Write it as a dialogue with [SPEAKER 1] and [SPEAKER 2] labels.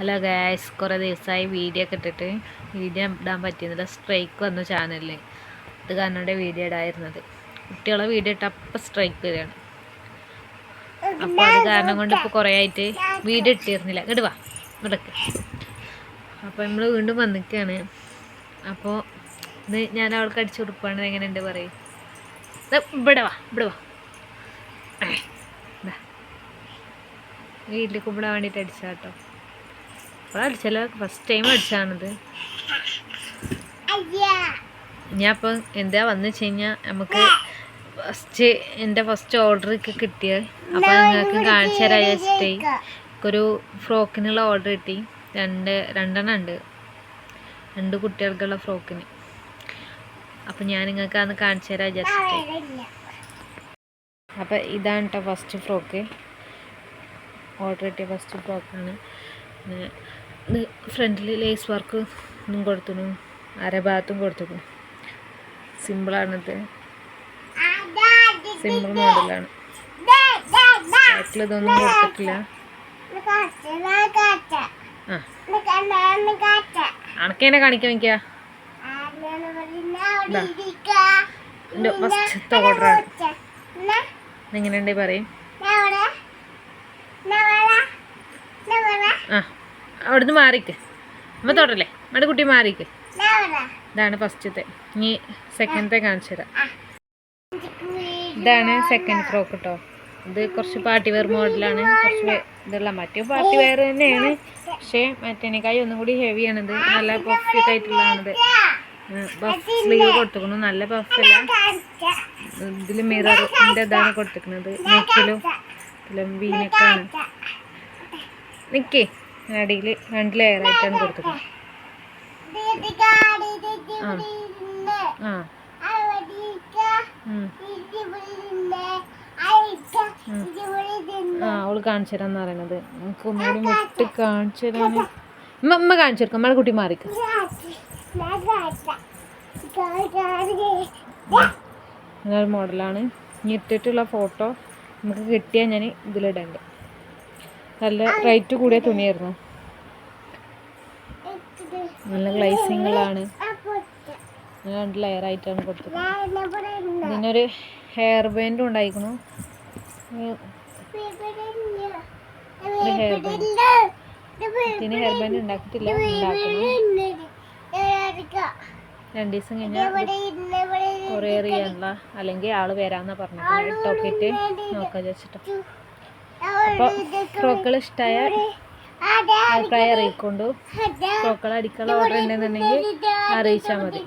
[SPEAKER 1] Hello guys കുറേ ദിവസമായി video ഒക്കെ ഇട്ടിട്ട് വീഡിയോ ഇടാൻ പറ്റിയിരുന്നില്ല സ്ട്രൈക്ക് വന്നു ചാനലിൽ അത് കാരണമാണ് വീഡിയോ ഇടായിരുന്നത്. കുട്ടികളെ വീഡിയോ ഇട്ട അപ്പം സ്ട്രൈക്ക് വരികയാണ്. അപ്പോൾ അത് കാരണം കൊണ്ട് ഇപ്പോൾ കുറേ ആയിട്ട് വീഡിയോ ഇട്ടിരുന്നില്ല. ഇങ്ങോട്ട് വാ ഇങ്ങോട്ടൊക്കെ. അപ്പോൾ നമ്മൾ വീണ്ടും വന്നിക്കുകയാണ് അപ്പോൾ ഇത് ഞാൻ അവൾക്ക് അടിച്ചു കൊടുക്കുകയാണെങ്കിൽ എങ്ങനെയുണ്ട് പറയും. ഇവിടെ വാ ഇവിടെ വാ. വീട്ടിൽ കുമ്പിടാൻ വേണ്ടിയിട്ട് അടിച്ചാ കേട്ടോ അപ്പോൾ അടിച്ചല്ലോ ഫസ്റ്റ് ടൈം അടിച്ചാണിത്. ഞാൻ അപ്പം എന്താ വന്നു വെച്ച് കഴിഞ്ഞാൽ നമുക്ക് ഫസ്റ്റ് എന്റെ ഫസ്റ്റ് ഓർഡർ ഒക്കെ കിട്ടിയത് അപ്പോൾ നിങ്ങൾക്ക് കാണിച്ചു തരാൻ വെച്ചിട്ടേ ഒരു ഫ്രോക്കിനുള്ള ഓർഡർ കിട്ടി. രണ്ട് രണ്ടെണ്ണം ഉണ്ട്. രണ്ട് കുട്ടികൾക്കുള്ള ഫ്രോക്കിന്. അപ്പം ഞാൻ നിങ്ങൾക്ക് അന്ന് കാണിച്ചു തരാൻ വിചാരിച്ചിട്ട്. അപ്പോൾ ഇതാണ് കേട്ടോ ഫസ്റ്റ് ഫ്രോക്ക് ഓർഡർ കിട്ടിയ ഫസ്റ്റ് ഫ്രോക്കാണ് ഫ്രണ്ടിൽ ലേസ് വർക്ക് ഒന്നും കൊടുത്തിനു. അരഭാഗത്തും കൊടുത്തു സിമ്പിളാണിത് സിമ്പിൾ മോഡലാണ് ഇതൊന്നും കൊടുത്തിട്ടില്ല. അണക്കേനെ കാണിക്കാൻ എന്റെ ഫസ്റ്റത്തെ ഓർഡറാണ് എങ്ങനെയുണ്ട് പറയും. ആ. അവിടുന്ന് മാറിക്ക്. അമ്മ തൊടല്ലേ? നമ്മുടെ കുട്ടി മാറിക്ക്. ഇതാണ് ഫസ്റ്റത്തെ. ഇനി സെക്കൻഡത്തെ കാണിച്ചു തരാം. ഇതാണ് സെക്കൻഡ് ഫ്രോക്ക് കേട്ടോ ഇത് കുറച്ച് പാർട്ടി വെയർ മോഡലാണ് കുറച്ച് ഇതുള്ള മറ്റേ പാർട്ടി വെയർ തന്നെയാണ്. പക്ഷേ മറ്റേനേക്കായി ഒന്നും കൂടി ഹെവി ഇത് നല്ല പഫ് ആയിട്ടുള്ളതാണിത് പഫ് സ്ലീവ് കൊടുത്തിരിക്കുന്നു. നല്ല പഫല്ല ഇതിൽ മിററിന്റെ ഇതാണ് കൊടുത്തിരിക്കുന്നത്. നെക്കിലും ഇതിലും വീനക്കാണ് നിക്കേ. അടിയിൽ രണ്ട് ലെയർ ആയിട്ടാണ് കൊടുത്തത്. ആ. ആ. അവൾ കാണിച്ചു തരാന്ന് പറയണത്. നമുക്ക് ഒന്നുകൂടി വിട്ട് കാണിച്ചു. തരാൻ ഉമ്മ അമ്മ കാണിച്ചു. കൊടുക്കാം നമ്മളെ കുട്ടി മാറിക്ക മോഡലാണ്. ഇനി ഇട്ടിട്ടുള്ള ഫോട്ടോ നമുക്ക് കിട്ടിയാൽ ഞാൻ ഇതിലിടണ്ട്. നല്ല റേറ്റ് കൂടിയ തുണിയായിരുന്നു. നല്ല ഗ്ലൈസിങ്ങളാണ് രണ്ട് ലെയർ ആയിട്ടാണ് കൊടുത്തത്. ഇതിനൊരു ഹെയർ ബാൻഡും ഉണ്ടായിരിക്കുന്നു. ഇതിന് ഹെയർ ബാൻഡ് ഉണ്ടാക്കിയിട്ടില്ല ഉണ്ടാക്കണം. രണ്ട് ദിവസം കഴിഞ്ഞാൽ കൊറിയർ ചെയ്യാനുള്ള അല്ലെങ്കിൽ ആൾ വരാന്നാ പറഞ്ഞത്. ടോക്കറ്റ് നോക്കാൻ വെച്ചിട്ട് അപ്പോൾ ഫ്രോക്കുകൾ ഇഷ്ടമായ അഭിപ്രായം അറിയിക്കൊണ്ടു ഫ്രോക്കുകൾ അടിക്കാനുള്ള ഓർഡർ ഉണ്ടെന്നുണ്ടെങ്കിൽ അറിയിച്ചാൽ മതി.